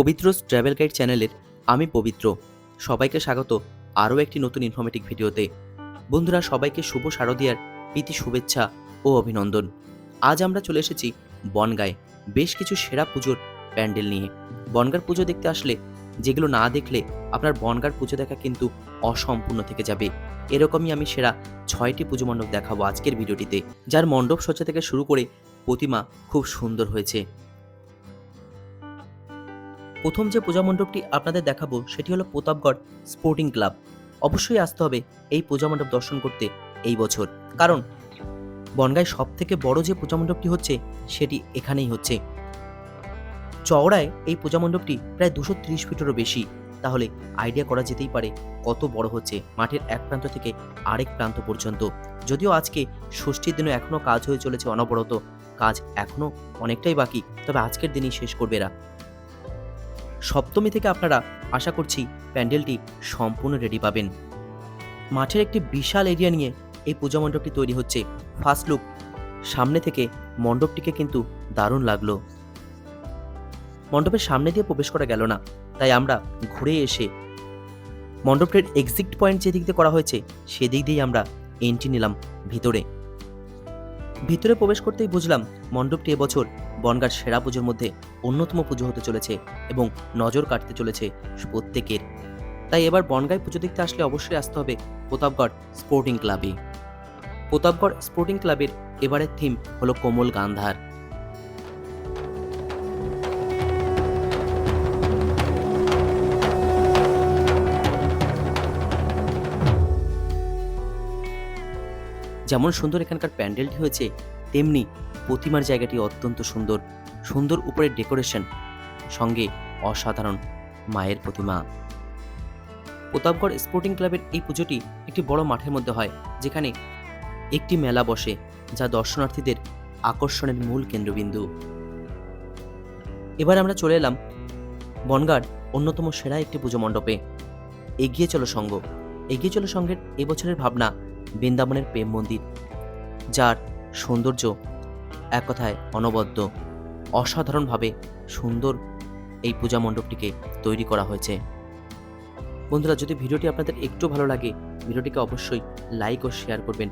পবিত্র travel guide চ্যানেলের আমি পবিত্র। সবাইকে স্বাগত আরও একটি নতুন ইনফরমেটিভ ভিডিওতে। বন্ধুরা, সবাইকে শুভ শারদীয়ার প্রীতি শুভেচ্ছা ও অভিনন্দন। আজ আমরা চলে এসেছি বনগায়। বেশ কিছু সেরা পুজোর প্যান্ডেল নিয়ে। বনগার পুজো দেখতে আসলে যেগুলো না দেখলে আপনার বনগার পুজো দেখা কিন্তু অসম্পূর্ণ থেকে যাবে। এরকমই আমি সেরা ছয়টি পুজো মণ্ডপ দেখাবো আজকের ভিডিওটিতে, যার মণ্ডপ সজ্জা থেকে শুরু করে প্রতিমা খুব সুন্দর হয়েছে। প্রথম যে পূজা মণ্ডপটি আপনাদের দেখাবো, সেটি হলো প্রতাপগড় স্পোর্টিং ক্লাব। অবশ্যই আসতে হবে এই পূজা মণ্ডপ দর্শন করতে এই বছর। কারণ বনগায় সব থেকে বড় যে পূজা মণ্ডপটি হচ্ছে, সেটি এখানেই হচ্ছে। চওড়ায় এই পূজা মণ্ডপটি প্রায় দুশো ত্রিশ ফিটেরও বেশি। তাহলে আইডিয়া করা যেতেই পারে কত বড় হচ্ছে মাঠের এক প্রান্ত থেকে আরেক প্রান্ত পর্যন্ত। যদিও আজকে ষষ্ঠীর দিনও এখনও কাজ হয়ে চলেছে অনবরত। কাজ এখনও অনেকটাই বাকি, তবে আজকের দিনই শেষ করবে এরা। সপ্তমী থেকে আপনারা আশা করছি প্যান্ডেলটি সম্পূর্ণ রেডি পাবেন। মাঠের একটি বিশাল এরিয়া নিয়ে এই পূজা মণ্ডপটি তৈরি হচ্ছে। ফার্স্ট লুক সামনে থেকে মণ্ডপটিকে কিন্তু দারুণ লাগল। মণ্ডপের সামনে দিয়ে প্রবেশ করা গেল না, তাই আমরা ঘুরে এসে মণ্ডপটির এক্সিট পয়েন্ট যেদিক দিয়ে করা হয়েছে, সেদিক দিয়েই আমরা এন্ট্রি নিলাম ভিতরে। ভিতরে প্রবেশ করতেই বুঝলাম মণ্ডপটি এবছর বনগার সেরা পুজোর মধ্যে অন্যতম পুজো হতে চলেছে এবং নজর কাটতে চলেছে প্রত্যেকের। তাই এবার বনগাঁয় পুজো দেখতে আসলে অবশ্যই আসতে হবে প্রতাপগড় স্পোর্টিং ক্লাবে। প্রতাপগড় স্পোর্টিং ক্লাবের এবারের থিম হলো কোমল গান্ধার। যেমন সুন্দর এখানকার প্যান্ডেলটি হয়েছে তেমনি প্রতিমার জায়গাটি অত্যন্ত সুন্দর সুন্দর উপরের ডেকোরেশন, সঙ্গে অসাধারণ মায়ের প্রতিমা। প্রতাপগড় স্পোর্টিং ক্লাবের এই পুজোটি একটি বড় মাঠের মধ্যে হয়, যেখানে একটি মেলা বসে, যা দর্শনার্থীদের আকর্ষণের মূল কেন্দ্রবিন্দু। এবার আমরা চলে এলাম বনগার অন্যতম সেরা একটি পুজো মণ্ডপে, এগিয়ে চলো সঙ্গ। এগিয়ে চলো সঙ্গের এবছরের ভাবনা বৃন্দাবনের প্রেম মন্দির, যার সৌন্দর্য এক কথায় অনবদ্য। অসাধারণভাবে সুন্দর এই পূজা মণ্ডপটিকে তৈরি করা হয়েছে। বন্ধুরা, যদি ভিডিওটি আপনাদের একটু ভালো লাগে, ভিডিওটিকে অবশ্যই লাইক ও শেয়ার করবেন।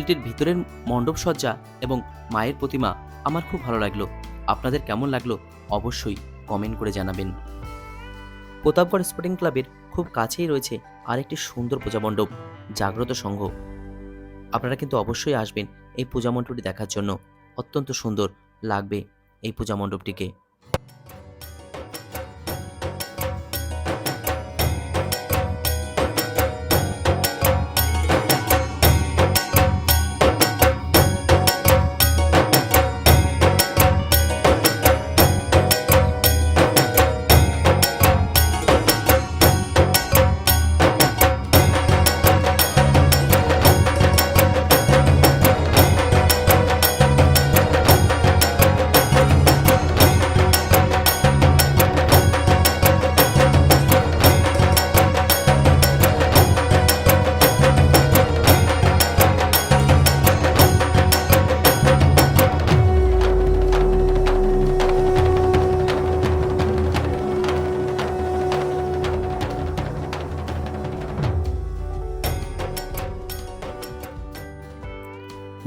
প্যান্ডেলটির ভিতরের মণ্ডপ সজ্জা এবং মায়ের প্রতিমা আমার খুব ভালো লাগল। আপনাদের কেমন লাগল অবশ্যই কমেন্ট করে জানাবেন। প্রতাপগড় স্পোর্টিং ক্লাবের খুব কাছেই রয়েছে আরেকটি সুন্দর পূজা মণ্ডপ, জাগ্রত সংঘ। আপনারা কিন্তু অবশ্যই আসবেন এই পূজা মণ্ডপটি দেখার জন্য। অত্যন্ত সুন্দর লাগবে এই পূজা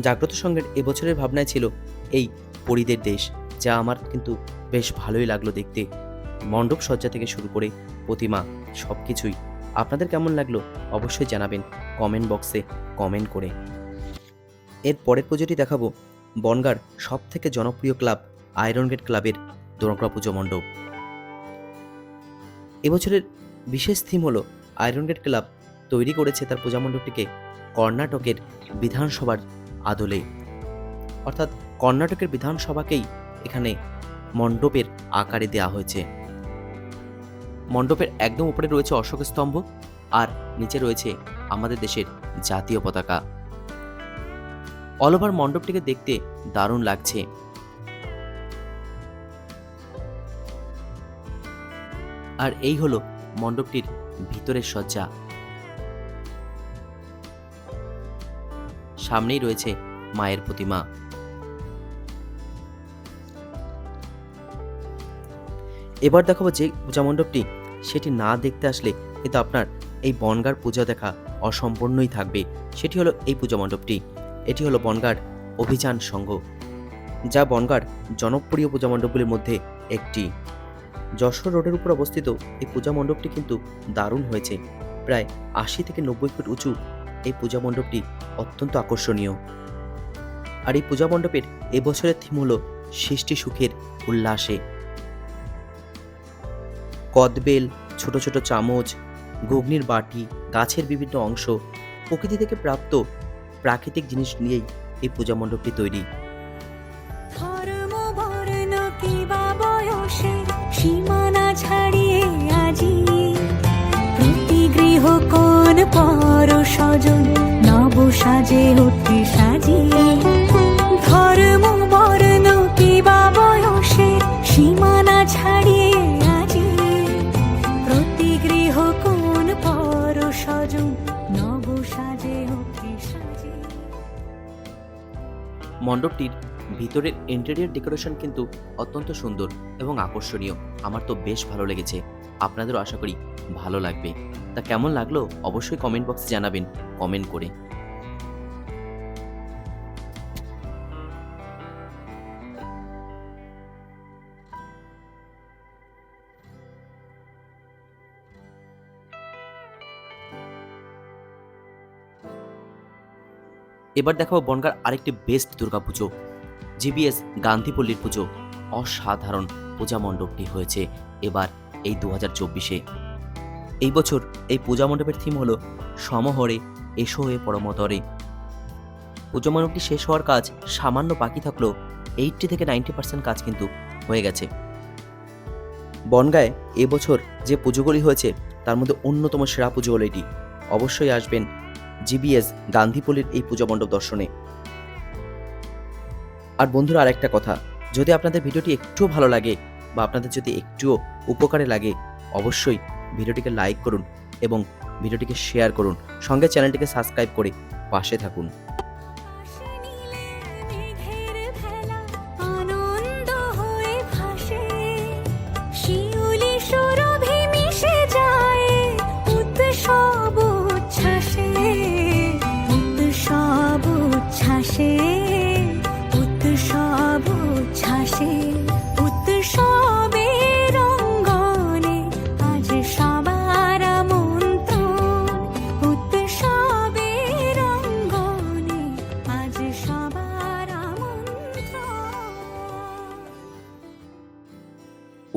জাগ্রত সংঘের এবছরের ভাবনায় ছিল এই পরিদের দেশ, যা আমার কিন্তু বেশ ভালোই লাগল দেখতে। মণ্ডপ সজ্জা থেকে শুরু করে প্রতিমা সব কিছুই আপনাদের কেমন লাগল অবশ্যই জানাবেন কমেন্ট বক্সে কমেন্ট করে। এর পরের পুজোটি দেখাবো বনগার সব থেকে জনপ্রিয় ক্লাব, আয়রন গেট ক্লাবের দোরকরা পুজো মণ্ডপ। এবছরের বিশেষ থিম হলো আয়রন গেট ক্লাব, তৈরি করেছে তার পূজা মণ্ডপটিকে কর্ণাটকের বিধানসভার আদলে। অর্থাৎ কর্ণাটকের বিধানসভাকেই এখানে মণ্ডপের আকারে দেওয়া হয়েছে। মণ্ডপের একদম উপরে রয়েছে অশোক স্তম্ভ আর নিচে রয়েছে আমাদের দেশের জাতীয় পতাকা। অল ওভার মণ্ডপটিকে দেখতে দারুণ লাগছে। আর এই হলো মণ্ডপটির ভিতরের সজ্জা। সামনেই রয়েছে মায়ের প্রতিমা। এবার দেখাবো যে পূজা মণ্ডপটি সেটি না দেখতে আসলে কিন্তু আপনার এই বনগার পূজা দেখা অসম্পূর্ণই থাকবে। সেটি হলো এই পূজা মণ্ডপটি এটি হলো বনগার অভিযান সংঘ, যা বনগার জনপ্রিয় পূজা মণ্ডপগুলির মধ্যে একটি। যশোর রোডের উপর অবস্থিত এই পূজা মণ্ডপটি কিন্তু দারুণ হয়েছে। প্রায় আশি থেকে নব্বই ফুট উঁচু এই পূজা মণ্ডপটি অত্যন্ত আকর্ষণীয়। আর এই পূজা মণ্ডপের এবছরের থিম হলো সৃষ্টি সুখের উল্লাসে। কদবেল, ছোট ছোট চামচ, ঘুগনির বাটি, গাছের বিভিন্ন অংশ প্রকৃতি থেকে প্রাপ্ত প্রাকৃতিক জিনিস নিয়েই এই পূজা মণ্ডপটি তৈরি। সীমানা ছাড়িয়ে আজি প্রতি গৃহ কোন পর স্বজন নব সাজে উঠে সাজিয়ে। ধর্ম, বর্ণ, কিবা বয়সের সীমানা ছাড়িয়ে আজি প্রতি গৃহ কোন পর স্বজন নব সাজে উঠে সাজিয়ে। মণ্ডপটির ভিতরের ইন্টেরিয়র ডেকোরেশন কিন্তু অত্যন্ত সুন্দর এবং আকর্ষণীয়। আমার তো বেশ ভালো লেগেছে। আপনাদেরও আশা করি ভালো লাগবে। তা কেমন লাগল অবশ্যই কমেন্ট বক্সে জানাবেন। কমেন্ট করে। এবার দেখাবো বনগার আরেকটি বেস্ট দুর্গাপুজো জিবিএস গান্ধীপল্লীর পুজো। অসাধারণ পূজা মণ্ডপটি হয়েছে এবার এই দু হাজার চব্বিশে। এই বছর এই পূজা মণ্ডপের থিম হলো সমহরে এসো এ পরমতরে পূজা মণ্ডপটি শেষ হওয়ার কাজ সামান্য বাকি থাকলেও এইটটি থেকে নাইনটি পার্সেন্ট কাজ কিন্তু হয়ে গেছে। বনগায় এবছর যে পুজোগুলি হয়েছে, তার মধ্যে অন্যতম সেরা পুজো হলো এটি। অবশ্যই আসবেন জিবিএস গান্ধীপল্লীর এই পূজা মণ্ডপ দর্শনে। আর বন্ধুরা, আরেকটা কথা, যদি আপনাদের ভিডিওটি একটুও ভালো লাগে বা আপনাদের যদি একটুও উপকারে লাগে, অবশ্যই ভিডিওটিকে লাইক করুন এবং ভিডিওটিকে শেয়ার করুন। সঙ্গে চ্যানেলটিকে সাবস্ক্রাইব করে পাশে থাকুন।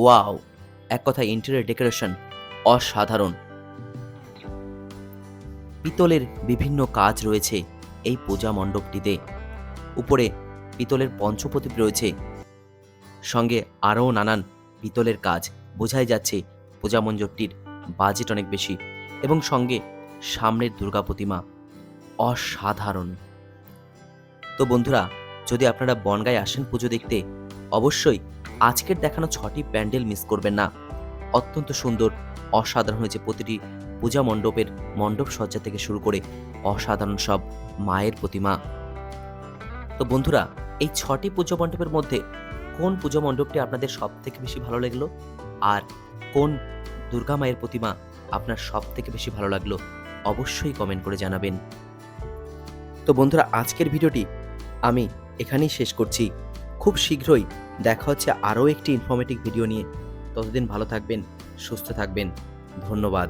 ওয়াও, এক কথায় ইন্টেরিয়র ডেকোরেশন অসাধারণ। পিতলের বিভিন্ন কাজ রয়েছে এই পূজা মণ্ডপটিতে। উপরে পিতলের পঞ্চপ্রদীপ রয়েছে। সঙ্গে আরও নানান পিতলের কাজ। বোঝাই যাচ্ছে পূজা মণ্ডপটির বাজেট অনেক বেশি এবং সঙ্গে সামনের দুর্গা প্রতিমা অসাধারণ। তো বন্ধুরা, যদি আপনারা বনগায় আসেন পুজো দেখতে, অবশ্যই আজকের দেখানো ছটি প্যান্ডেল মিস করবেন না। অত্যন্ত সুন্দর, অসাধারণ হয়েছে প্রতিটি পূজা মণ্ডপের মণ্ডপ সজ্জা থেকে শুরু করে অসাধারণ সব মায়ের প্রতিমা। তো বন্ধুরা, এই ছটি পুজো মণ্ডপের মধ্যে কোন পুজো মণ্ডপটি আপনাদের সব থেকে বেশি ভালো লাগল? আর কোন দুর্গা মায়ের প্রতিমা আপনার সব থেকে বেশি ভালো লাগল? অবশ্যই কমেন্ট করে জানাবেন। তো বন্ধুরা, আজকের ভিডিওটি আমি এখানেই শেষ করছি। খুব শীঘ্রই দেখা হচ্ছে আরও একটি ইনফরমেটিভ ভিডিও নিয়ে। ততদিন ভালো থাকবেন সুস্থ থাকবেন। ধন্যবাদ।